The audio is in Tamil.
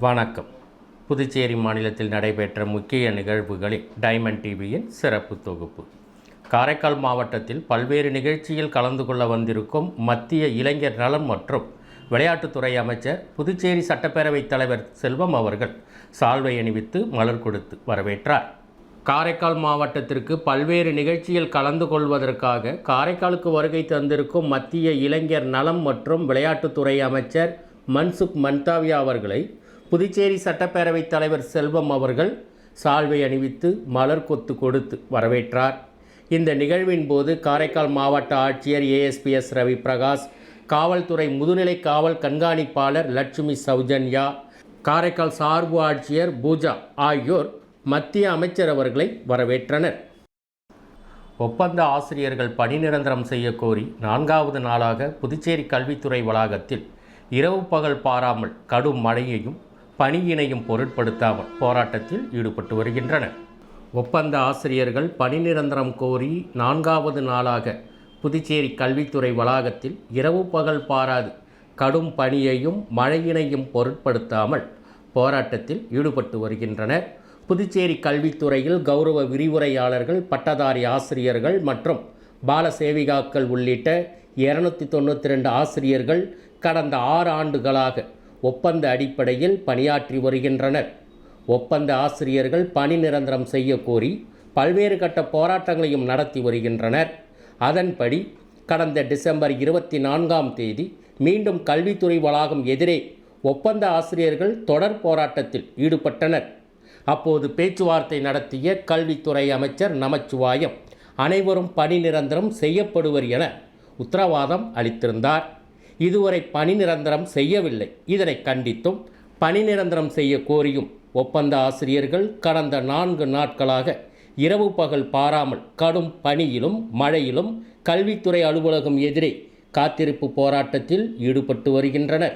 வணக்கம் புதுச்சேரி மாநிலத்தில் நடைபெற்ற முக்கிய நிகழ்வுகளில் டைமண்ட் டிவியின் சிறப்பு தொகுப்பு காரைக்கால் மாவட்டத்தில் பல்வேறு நிகழ்ச்சியில் கலந்து கொள்ள வந்திருக்கும் மத்திய இளைஞர் நலன் மற்றும் விளையாட்டுத்துறை அமைச்சர் புதுச்சேரி சட்டப்பேரவைத் தலைவர் செல்வம் அவர்கள் சால்வை அணிவித்து மலர் கொடுத்து வரவேற்றார். காரைக்கால் மாவட்டத்திற்கு பல்வேறு நிகழ்ச்சியில் கலந்து கொள்வதற்காக காரைக்காலுக்கு வருகை தந்திருக்கும் மத்திய இளைஞர் நலம் மற்றும் விளையாட்டுத்துறை அமைச்சர் மன்சுக் மன்தாவியா அவர்களை புதுச்சேரி சட்டப்பேரவைத் தலைவர் செல்வம் அவர்கள் சால்வை அணிவித்து மலர் கொத்து கொடுத்து வரவேற்றார். இந்த நிகழ்வின் போது காரைக்கால் மாவட்ட ஆட்சியர் ஏஎஸ்பிஎஸ் ரவி பிரகாஷ் காவல்துறை முதுநிலை காவல் கண்காணிப்பாளர் லட்சுமி சௌஜன்யா காரைக்கால் சார்பு ஆட்சியர் பூஜா ஆகியோர் மத்திய அமைச்சர் அவர்களை வரவேற்றனர். ஒப்பந்த ஆசிரியர்கள் பணி நிரந்தரம் செய்ய கோரி நான்காவது நாளாக புதுச்சேரி கல்வித்துறை வளாகத்தில் இரவு பகல் பாராமல் கடும் மழையையும் பணியினையும் பொருட்படுத்தாமல் போராட்டத்தில் ஈடுபட்டு வருகின்றனர். ஒப்பந்த ஆசிரியர்கள் பணி நிரந்தரம் கோரி நான்காவது நாளாக புதுச்சேரி கல்வித்துறை வளாகத்தில் இரவு பகல் பாராது. கடும் பணியையும் மழையினையும் பொருட்படுத்தாமல் போராட்டத்தில் ஈடுபட்டு வருகின்றனர். புதுச்சேரி கல்வித்துறையில் கௌரவ விரிவுரையாளர்கள் பட்டதாரி ஆசிரியர்கள் மற்றும் பால சேவிகாக்கள் உள்ளிட்ட இருநூத்தி தொண்ணூற்றி ரெண்டு ஆசிரியர்கள் கடந்த ஆறு ஆண்டுகளாக ஒப்பந்த அடிப்படையில் பணியாற்றி வருகின்றனர். ஒப்பந்த ஆசிரியர்கள் பணி நிரந்தரம் செய்ய கோரி பல்வேறு கட்ட போராட்டங்களையும் நடத்தி வருகின்றனர். அதன்படி கடந்த டிசம்பர் இருபத்தி நான்காம் தேதி மீண்டும் கல்வித்துறை வளாகம் எதிரே ஒப்பந்த ஆசிரியர்கள் தொடர் போராட்டத்தில் ஈடுபட்டனர். அப்போது பேச்சுவார்த்தை நடத்திய கல்வித்துறை அமைச்சர் நமச்சிவாயம் அனைவரும் பணி நிரந்தரம் செய்யப்படுவர் என உத்தரவாதம் அளித்திருந்தார். இதுவரை பணி நிரந்தரம் செய்யவில்லை. இதனை கண்டித்தும் பணி நிரந்தரம் செய்ய கோரியும் ஒப்பந்த ஆசிரியர்கள் கடந்த நான்கு நாட்களாக இரவு பகல் பாராமல் கடும் பணியிலும் மழையிலும் கல்வித்துறை அலுவலகம் எதிரே காத்திருப்பு போராட்டத்தில் ஈடுபட்டு வருகின்றனர்.